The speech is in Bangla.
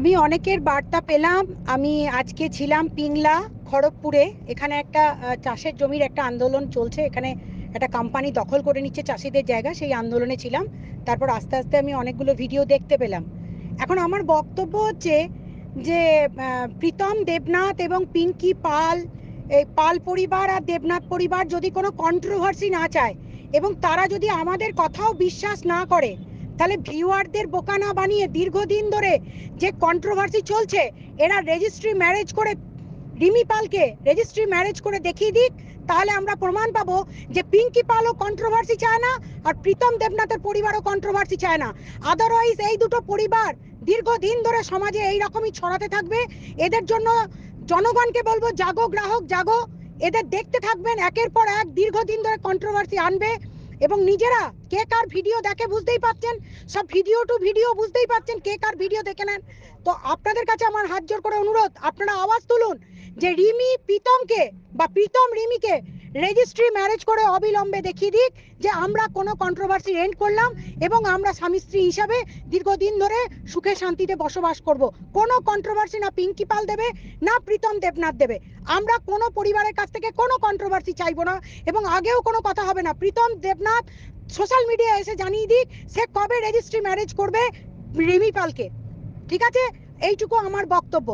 আমি অনেকের বার্তা পেলাম। আমি আজকে ছিলাম পিংলা, খড়গপুরে। এখানে একটা চাষের জমির একটা আন্দোলন চলছে। এখানে একটা কোম্পানি দখল করে নিচ্ছে চাষিদের জায়গা, সেই আন্দোলনে ছিলাম। তারপর আস্তে আস্তে আমি অনেকগুলো ভিডিও দেখতে পেলাম। এখন আমার বক্তব্য হচ্ছে যে প্রীতম দেবনাথ এবং পিঙ্কি পাল, এই পাল পরিবার আর দেবনাথ পরিবার যদি কোনো কন্ট্রোভার্সি না চায় এবং তারা যদি আমাদের কথাও বিশ্বাস না করে তাহলে ভিউয়ারদের বোকা না বানিয়ে দীর্ঘদিন ধরে যে কন্ট্রোভার্সি চলছে, এরা রেজিস্ট্রি ম্যারেজ করে রিমি পালকে রেজিস্ট্রি ম্যারেজ করে দেখিয়ে দিক, তাহলে আমরা প্রমাণ পাবো যে পিঙ্কি পালও কন্ট্রোভার্সি চায় না আর প্রীতম দেবনাথের পরিবারও কন্ট্রোভার্সি চায় না। আদারওয়াইজ এই দুটো পরিবার দীর্ঘদিন ধরে সমাজে এই রকমই ছড়াতে থাকবে। এদের জন্য জনগণকে বলব, জাগো গ্রাহক, জাগো। এদের দেখতে থাকবেন, একের পর এক দীর্ঘদিন ধরে কন্ট্রোভার্সি আনবে। এবং নিজেরা কে কার ভিডিও দেখে বুঝতেই পারছেন, সব ভিডিও টু ভিডিও বুঝতেই পারছেন কে কার ভিডিও দেখে নেন। তো আপনাদের কাছে আমার হাত জোর করে অনুরোধ, আপনারা আওয়াজ তুলুন যে রিমি প্রীতমকে বা প্রীতম রিমিকে রেজিস্ট্রি ম্যারেজ করে অবিলম্বে দেখিয়ে দিক যে আমরা কোনো কন্ট্রোভার্সি এন্ড করলাম এবং আমরা স্বামী স্ত্রী হিসাবে দীর্ঘদিন ধরে সুখে শান্তিতে বসবাস করব। কোনো কন্ট্রোভার্সি না পিঙ্কি পাল দেবে, না প্রীতম দেবনাথ দেবে। আমরা কোনো পরিবারের কাছ থেকে কোনো কন্ট্রোভার্সি চাইব না এবং আগেও কোনো কথা হবে না। প্রীতম দেবনাথ সোশ্যাল মিডিয়া এসে জানিয়ে দিক সে কবে রেজিস্ট্রি ম্যারেজ করবে রিমি পালকে। ঠিক আছে? এইটুকু আমার বক্তব্য।